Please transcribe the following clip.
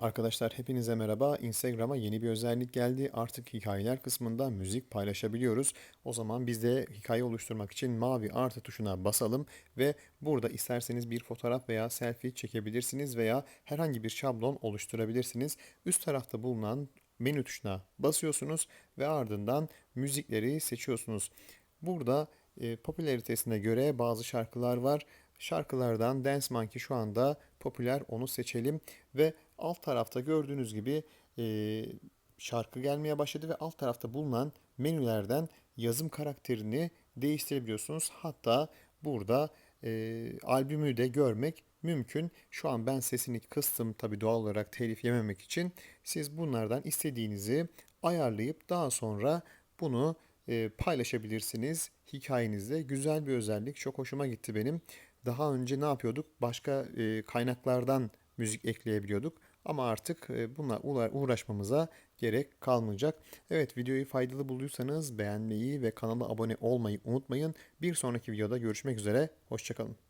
Arkadaşlar hepinize merhaba. Instagram'a yeni bir özellik geldi. Artık hikayeler kısmında müzik paylaşabiliyoruz. O zaman biz de hikaye oluşturmak için mavi artı tuşuna basalım ve burada isterseniz bir fotoğraf veya selfie çekebilirsiniz veya herhangi bir şablon oluşturabilirsiniz. Üst tarafta bulunan menü tuşuna basıyorsunuz ve ardından müzikleri seçiyorsunuz. Burada e, popülaritesine göre bazı şarkılar var. Şarkılardan Dance Monkey şu anda popüler onu seçelim ve alt tarafta gördüğünüz gibi e, şarkı gelmeye başladı ve alt tarafta bulunan menülerden yazım karakterini değiştirebiliyorsunuz. Hatta burada e, albümü de görmek mümkün. Şu an ben sesini kıstım tabii doğal olarak telif yememek için. Siz bunlardan istediğinizi ayarlayıp daha sonra bunu e, paylaşabilirsiniz hikayenizde. Güzel bir özellik. Çok hoşuma gitti benim. Daha önce ne yapıyorduk? Başka e, kaynaklardan müzik ekleyebiliyorduk. Ama artık e, bununla uğra- uğraşmamıza gerek kalmayacak. Evet videoyu faydalı bulduysanız beğenmeyi ve kanala abone olmayı unutmayın. Bir sonraki videoda görüşmek üzere. Hoşçakalın.